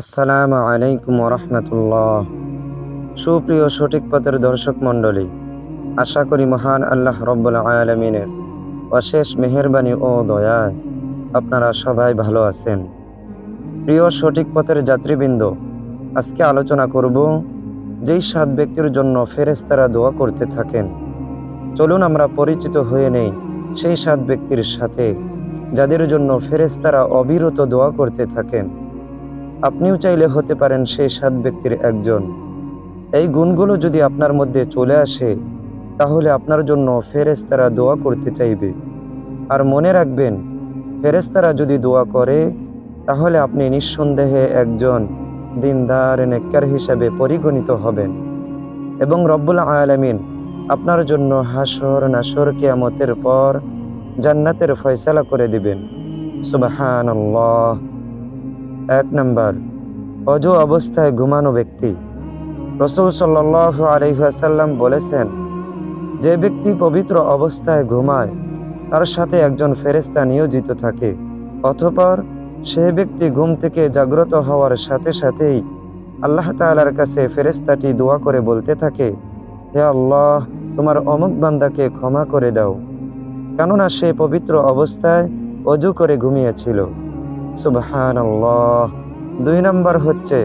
আসসালামু আলাইকুম রহমতুল্লাহ সুপ্রিয় সঠিক পথের দর্শক মণ্ডলী, আশা করি মহান আল্লাহ রব্বুল আয়ালমিনের অশেষ মেহেরবানি ও দয়ায় আপনারা সবাই ভালো আছেন। প্রিয় সঠিক পথের যাত্রীবৃন্দ, আজকে আলোচনা করব যেই সাত ব্যক্তির জন্য ফেরেস্তারা দোয়া করতে থাকেন। চলুন আমরা পরিচিত হয়ে নেই সেই সাত ব্যক্তির সাথে, যাদের জন্য ফেরেস্তারা অবিরত দোয়া করতে থাকেন। আপনিও চাইলে হতে পারেন সেই সাত ব্যক্তির একজন। এই গুণগুলো যদি আপনার মধ্যে চলে আসে, তাহলে আপনার জন্য ফেরেস্তারা দোয়া করতে চাইবে। আর মনে রাখবেন ফেরেস্তারা যদি দোয়া করে, তাহলে আপনি নিঃসন্দেহে একজন দিনদার, নেককার হিসাবে পরিগণিত হবেন। এবং রব্বুল আয়ালামিন আপনার জন্য হাসর, নাসর কেয়ামতের পর জান্নাতের ফয়সালা করে দিবেন। সুবাহান এক নম্বর, অজ অবস্থায় ঘুমানো ব্যক্তি। রসুল সাল্লাহ আলহাসাল্লাম বলেছেন, যে ব্যক্তি পবিত্র অবস্থায় ঘুমায়, তার সাথে একজন ফেরেস্তা নিয়োজিত থাকে। অথপর সে ব্যক্তি ঘুম থেকে জাগ্রত হওয়ার সাথে সাথেই আল্লাহ তালার কাছে ফেরেস্তাটি দোয়া করে বলতে থাকে, হে আল্লাহ, তোমার অমুক বান্দাকে ক্ষমা করে দাও। কেননা সে পবিত্র অবস্থায় অজু করে ঘুমিয়েছিল সুবহান দুই নম্বর হচ্ছে,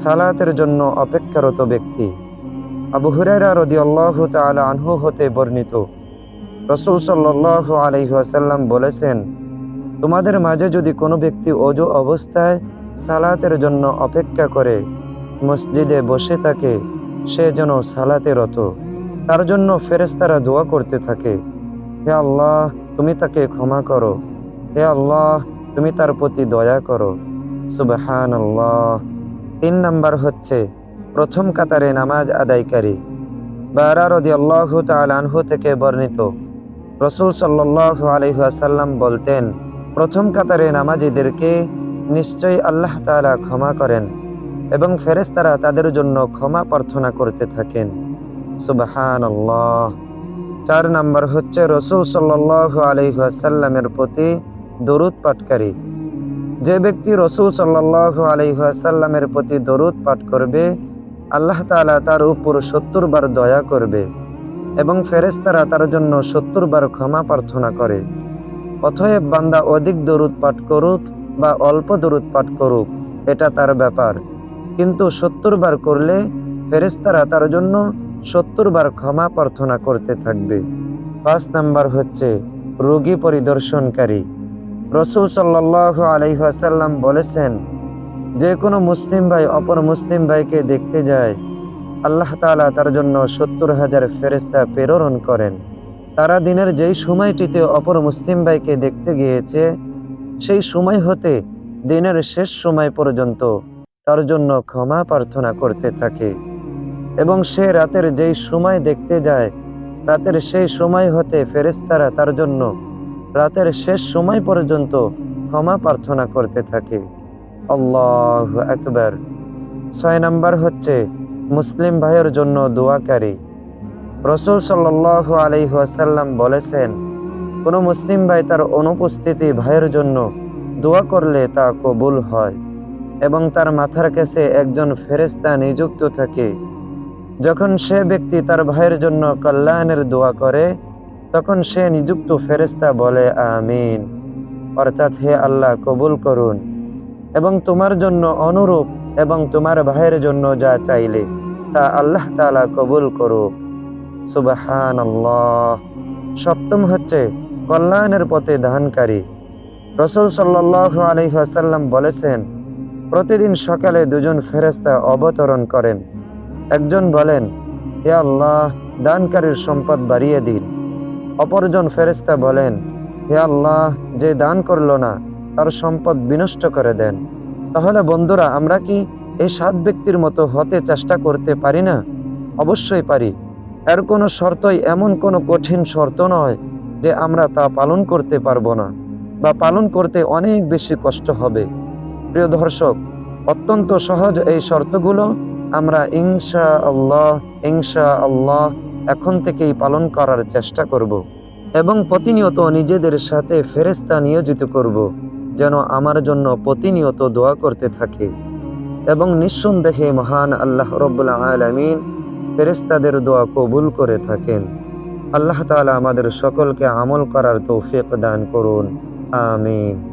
সালাতের জন্য অপেক্ষারত ব্যক্তি। আবু হুরাইরা রদি আল্লাহ তালা আনহু হতে বর্ণিত। রসুল সাল্লাহ আলহিহাসাল্লাম বলেছেন, তোমাদের মাঝে যদি কোনো ব্যক্তি অজু অবস্থায় সালাতের জন্য অপেক্ষা করে, মসজিদে বসে থাকে, সে যেন সালাতে রত। তার জন্য ফেরেস্তারা দোয়া করতে থাকে। হে আল্লাহ, তুমি তাকে ক্ষমা করো। হে আল্লাহ তুমি তার প্রতি দয়া করো। সুবহান তিন নাম্বার হচ্ছে, প্রথম কাতারে নামাজ আদায়কারী। বারা রদি আল্লাহ আনহু থেকে বর্ণিত। রসুল সাল্লাহ আলহাসাল্লাম বলতেন, প্রথম কাতারে নামাজিদেরকে নিশ্চয়ই আল্লাহ তালা ক্ষমা করেন এবং ফেরেস্তারা তাদের জন্য ক্ষমা প্রার্থনা করতে থাকেন। সুবহান চার নাম্বার হচ্ছে, রসুল সাল্লাহ আলহাসাল্লামের প্রতি দরুদ পাঠকারী। যে ব্যক্তি রসুল সাল্লাহ আলহাসাল্লামের প্রতি দরুদ পাঠ করবে, আল্লাহ তালা তার উপর সত্তর বার দয়া করবে এবং ফেরেস্তারা তার জন্য সত্তর বার ক্ষমা প্রার্থনা করে। অথয়েব বান্দা অধিক দরুদ পাঠ করুক বা অল্প দরুদ পাঠ করুক, এটা তার ব্যাপার। কিন্তু সত্তর বার করলে ফেরেস্তারা তার জন্য সত্তর বার ক্ষমা প্রার্থনা করতে থাকবে। পাঁচ নাম্বার হচ্ছে রোগী পরিদর্শনকারী। রসুল সাল্লাহ আলহাসাল্লাম বলেছেন, যে কোনো মুসলিম ভাই অপর মুসলিম ভাইকে দেখতে যায়, আল্লাহ তালা তার জন্য সত্তর হাজার ফেরেস্তা প্রেরণ করেন। তারা দিনের যেই সময়টিতে অপর মুসলিম ভাইকে দেখতে গিয়েছে, সেই সময় হতে দিনের শেষ সময় পর্যন্ত তার জন্য ক্ষমা প্রার্থনা করতে থাকে। এবং সে রাতের যেই সময় দেখতে যায়, রাতের সেই সময় হতে ফেরেস্তারা তার জন্য রাতের শেষ সময় পর্যন্ত ক্ষমা প্রার্থনা করতে থাকে। আল্লাহ একবার ছয় নাম্বার হচ্ছে মুসলিম ভাইয়ের জন্য দোয়াকারী। রসুল সাল্লাহ আলহাসাল্লাম বলেছেন, কোনো মুসলিম ভাই তার অনুপস্থিতি ভাইয়ের জন্য দোয়া করলে তা কবুল হয় এবং তার মাথার কাছে একজন ফেরেস্তা নিযুক্ত থাকে। যখন সে ব্যক্তি তার ভাইয়ের জন্য কল্যাণের দোয়া করে তখন সে নিযুক্ত ফেরেস্তা বলে, আমিন। অর্থাৎ হে আল্লাহ, কবুল করুন। এবং তোমার জন্য অনুরূপ এবং তোমার ভাইয়ের জন্য যা চাইলে তা আল্লাহ তালা কবুল করুক। সুবাহান সপ্তম হচ্ছে কল্যাণের পথে দানকারী। রসুল সাল্লাহ আলহাসাল্লাম বলেছেন, প্রতিদিন সকালে দুজন ফেরেস্তা অবতরণ করেন। একজন বলেন, হে আল্লাহ, দানকারীর সম্পদ বাড়িয়ে দিন অপরজন ফেরেস্তা বলেন, হে আল্লাহ, যে দান করল না, তার সম্পদ বিনষ্ট করে দেন। তাহলে বন্ধুরা, আমরা কি এই সাত ব্যক্তির মতো হতে চেষ্টা করতে পারি না? অবশ্যই পারি। এর কোনো শর্তই এমন কোনো কঠিন শর্ত নয় যে আমরা তা পালন করতে পারব না বা পালন করতে অনেক বেশি কষ্ট হবে। প্রিয় দর্শক, অত্যন্ত সহজ এই শর্তগুলো। আমরা ইনশা আল্লাহ ইনশা আল্লাহ এখন থেকেই পালন করার চেষ্টা করব এবং প্রতিনিয়ত নিজেদের সাথে ফেরেস্তা নিয়োজিত করব, যেন আমার জন্য প্রতিনিয়ত দোয়া করতে থাকে। এবং নিঃসন্দেহে মহান আল্লাহ রব্বুল আলমিন ফেরেস্তাদের দোয়া কবুল করে থাকেন। আল্লাহ তাআলা আমাদের সকলকে আমল করার তৌফিক দান করুন। আমিন।